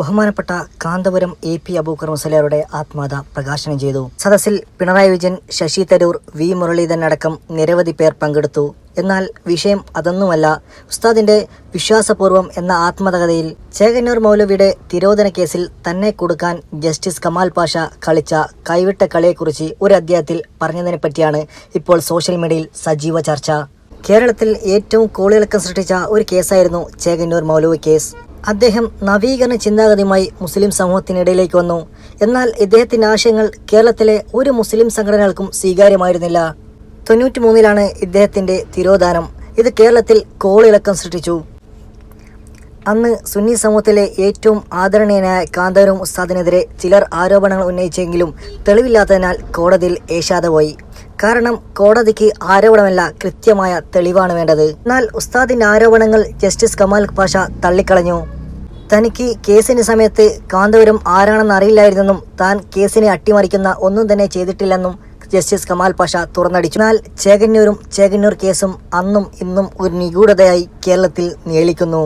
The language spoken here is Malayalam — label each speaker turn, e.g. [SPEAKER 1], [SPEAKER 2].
[SPEAKER 1] ബഹുമാനപ്പെട്ട കാന്തപുരം എ പി അബൂക്കർ മുസലിയാരുടെ ആത്മകഥ പ്രകാശനം ചെയ്തു. സദസ്സിൽ പിണറായി വിജയൻ ശശി തരൂർ വി മുരളീധരൻ അടക്കം നിരവധി പേർ പങ്കെടുത്തു. എന്നാൽ വിഷയം അതൊന്നുമല്ല. ഉസ്താദിന്റെ വിശ്വാസപൂർവം എന്ന ആത്മകഥയിൽ ചേകന്നൂർ മൗലവിയുടെ തിരോധന കേസിൽ തന്നെ കൊടുക്കാൻ ജസ്റ്റിസ് കമാൽ പാഷ കളിച്ച കൈവിട്ട കളിയെക്കുറിച്ച് ഒരു അധ്യായത്തിൽ പറഞ്ഞതിനെ പറ്റിയാണ് ഇപ്പോൾ സോഷ്യൽ മീഡിയയിൽ സജീവ ചർച്ച. കേരളത്തിൽ ഏറ്റവും കോളിളക്കം സൃഷ്ടിച്ച ഒരു കേസായിരുന്നു ചേകന്നൂർ മൗലവി കേസ്. അദ്ദേഹം നവീകരണ ചിന്താഗതിയുമായി മുസ്ലിം സമൂഹത്തിനിടയിലേക്ക് വന്നു. എന്നാൽ ഇദ്ദേഹത്തിന്റെ ആശയങ്ങൾ കേരളത്തിലെ ഒരു മുസ്ലിം സംഘടനകൾക്കും സ്വീകാര്യമായിരുന്നില്ല. തൊണ്ണൂറ്റി മൂന്നിലാണ് ഇദ്ദേഹത്തിന്റെ തിരോധാനം. ഇത് കേരളത്തിൽ കോളിളക്കം സൃഷ്ടിച്ചു. അന്ന് സുന്നി സമൂഹത്തിലെ ഏറ്റവും ആദരണീയനായ കാന്തവരം ഉസ്താദിനെതിരെ ചിലർ ആരോപണങ്ങൾ ഉന്നയിച്ചെങ്കിലും തെളിവില്ലാത്തതിനാൽ കോടതിയിൽ ഏഷാതെ പോയി കാരണം കോടതിക്ക് ആരോപണമല്ല കൃത്യമായ തെളിവാണ് വേണ്ടത്. എന്നാൽ ഉസ്താദിന്റെ ആരോപണങ്ങൾ ജസ്റ്റിസ് കമാൽ പാഷ തള്ളിക്കളഞ്ഞു. തനിക്ക് കേസിന് സമയത്ത് കാന്തപുരം ആരാണെന്ന് അറിയില്ലായിരുന്നെന്നും താൻ കേസിനെ അട്ടിമറിക്കുന്ന ഒന്നും തന്നെ ചെയ്തിട്ടില്ലെന്നും ജസ്റ്റിസ് കമാൽ പാഷ തുറന്നടിച്ചു. എന്നാൽ ചേകന്നൂരും ചേകന്നൂർ കേസും അന്നും ഇന്നും ഒരു നിഗൂഢതയായി കേരളത്തിൽ നീളിക്കുന്നു.